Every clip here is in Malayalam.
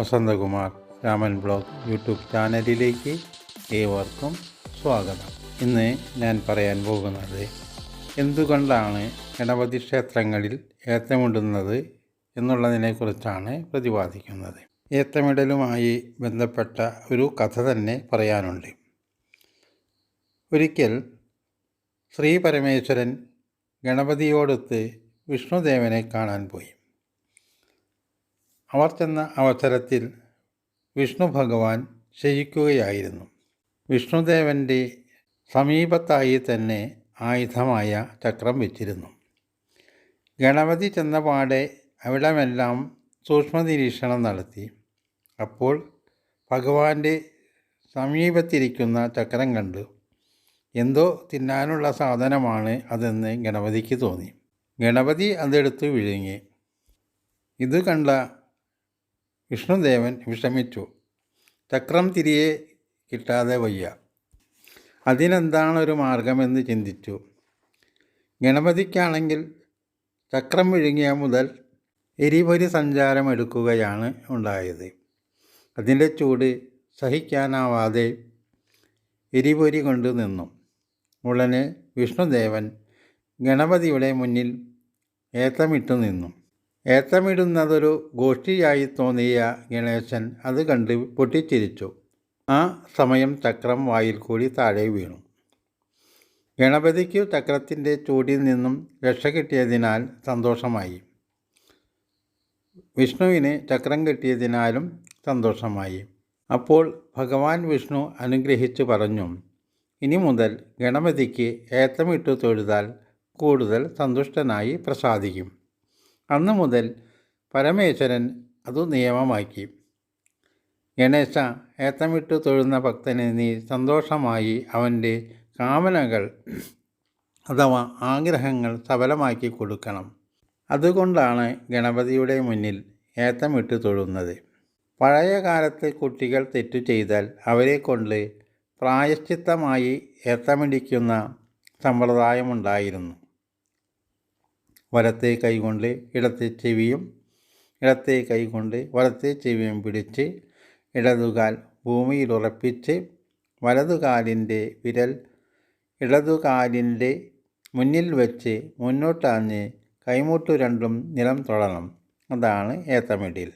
വസന്തകുമാർ രാമൻ ബ്ലോഗ് യൂട്യൂബ് ചാനലിലേക്ക് ഏവർക്കും സ്വാഗതം. ഇന്ന് ഞാൻ പറയാൻ പോകുന്നത് എന്തുകൊണ്ടാണ് ഗണപതി ക്ഷേത്രങ്ങളിൽ ഏത്തമിടുന്നത് എന്നുള്ളതിനെക്കുറിച്ചാണ് പ്രതിപാദിക്കുന്നത്. ഏത്തമിടലുമായി ബന്ധപ്പെട്ട ഒരു കഥ തന്നെ പറയാനുണ്ട്. ഒരിക്കൽ ശ്രീ പരമേശ്വരൻ ഗണപതിയോടൊത്ത് വിഷ്ണുദേവനെ കാണാൻ പോയി. അവർ ചെന്ന അവസരത്തിൽ വിഷ്ണു ഭഗവാൻ ശയിക്കുകയായിരുന്നു. വിഷ്ണുദേവന്റെ സമീപത്തായി തന്നെ ആയുധമായ ചക്രം വെച്ചിരുന്നു. ഗണപതി ചെന്ന പാടെ അവിടമെല്ലാം സൂക്ഷ്മ നിരീക്ഷണം നടത്തി. അപ്പോൾ ഭഗവാന്റെ സമീപത്തിരിക്കുന്ന ചക്രം കണ്ടു. എന്തോ തിന്നാനുള്ള സാധനമാണ് അതെന്ന് ഗണപതിക്ക് തോന്നി. ഗണപതി അതെടുത്ത് വിഴുങ്ങി. ഇത് കണ്ട വിഷ്ണുദേവൻ വിഷമിച്ചു. ചക്രം തിരികെ കിട്ടാതെ വയ്യ. അതിനെന്താണൊരു മാർഗമെന്ന് ചിന്തിച്ചു. ഗണപതിക്കാണെങ്കിൽ ചക്രം വിഴുങ്ങിയ മുതൽ എരിപൊരി സഞ്ചാരം എടുക്കുകയാണ് ഉണ്ടായത്. അതിന്റെ ചൂട് സഹിക്കാനാവാതെ എരിപൊരി കൊണ്ട് നിന്നു. ഉടനെ വിഷ്ണുദേവൻ ഗണപതിയുടെ മുന്നിൽ ഏത്തമിട്ടു നിന്നു. ഏത്തമിടുന്നതൊരു ഗോഷ്ഠിയായി തോന്നിയ ഗണേശൻ അത് കണ്ട് പൊട്ടിച്ചിരിച്ചു. ആ സമയം ചക്രം വായിൽ കൂടി താഴെ വീണു. ഗണപതിക്ക് ചക്രത്തിന്റെ ചൂടിൽ നിന്നും രക്ഷ കിട്ടിയതിനാൽ സന്തോഷമായി. വിഷ്ണുവിന് ചക്രം കിട്ടിയതിനാലും സന്തോഷമായി. അപ്പോൾ ഭഗവാൻ വിഷ്ണു അനുഗ്രഹിച്ചു പറഞ്ഞു ഇനി മുതൽ ഗണപതിക്ക് ഏത്തമിട്ടു തൊഴുതാൽ കൂടുതൽ സന്തുഷ്ടനായി പ്രസാദിക്കും. അന്നു മുതൽ പരമേശ്വരൻ അതു നിയമമാക്കി. ഗണേശ ഏത്തമിട്ടു തൊഴുന്ന ഭക്തന് നീ സന്തോഷമായി അവന്റെ കാമനകൾ അഥവാ ആഗ്രഹങ്ങൾ സഫലമാക്കി കൊടുക്കണം. അതുകൊണ്ടാണ് ഗണപതിയുടെ മുന്നിൽ ഏത്തമിട്ട് തൊഴുന്നത്. പഴയ കാലത്ത് കുട്ടികൾ തെറ്റു ചെയ്താൽ അവരെ കൊണ്ട് പ്രായശ്ചിത്തമായി ഏത്തമിടിക്കുന്ന സമ്പ്രദായമുണ്ടായിരുന്നു. വലത്തെ കൈകൊണ്ട് ഇടത്തെ ചെവിയും ഇടത്തെ കൈകൊണ്ട് വലത്തെ ചെവിയും പിടിച്ച് ഇടതുകാൽ ഭൂമിയിൽ ഉറപ്പിച്ച് വലതുകാലിന്റെ വിരൽ ഇടതുകാലിന്റെ മുന്നിൽ വെച്ച് മുന്നോട്ടാഞ്ഞ് കൈമുട്ടു രണ്ടും നിലം തൊടണം. അതാണ് ഏത്തമിടിൽ.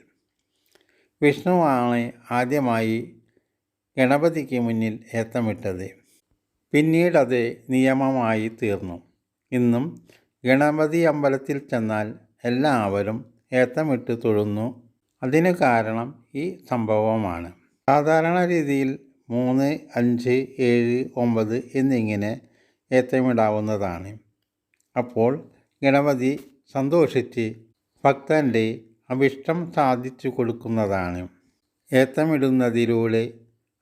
വിഷ്ണുവാണ് ആദ്യമായി ഗണപതിക്ക് മുന്നിൽ ഏത്തമിട്ടത്. പിന്നീടത് നിയമമായി തീർന്നു. ഇന്നും ഗണപതി അമ്പലത്തിൽ ചെന്നാൽ എല്ലാവരും ഏത്തമിട്ട് തൊഴുന്നു. അതിന് കാരണം ഈ സംഭവമാണ്. സാധാരണ രീതിയിൽ മൂന്ന് അഞ്ച് ഏഴ് ഒമ്പത് എന്നിങ്ങനെ ഏത്തമിടാവുന്നതാണ്. അപ്പോൾ ഗണപതി സന്തോഷിച്ച് ഭക്തന്റെ അഭിഷ്ടം സാധിച്ചു കൊടുക്കുന്നതാണ്. ഏത്തമിടുന്നതിലൂടെ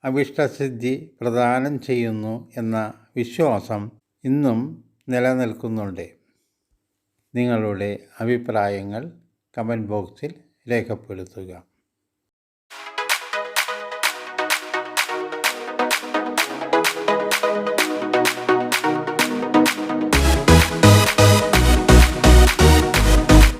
അഭിഷ്ടസിദ്ധി പ്രദാനം ചെയ്യുന്നു എന്ന വിശ്വാസം ഇന്നും നിലനിൽക്കുന്നുണ്ട്. നിങ്ങളുടെ അഭിപ്രായങ്ങൾ കമന്റ് ബോക്സിൽ രേഖപ്പെടുത്തുക.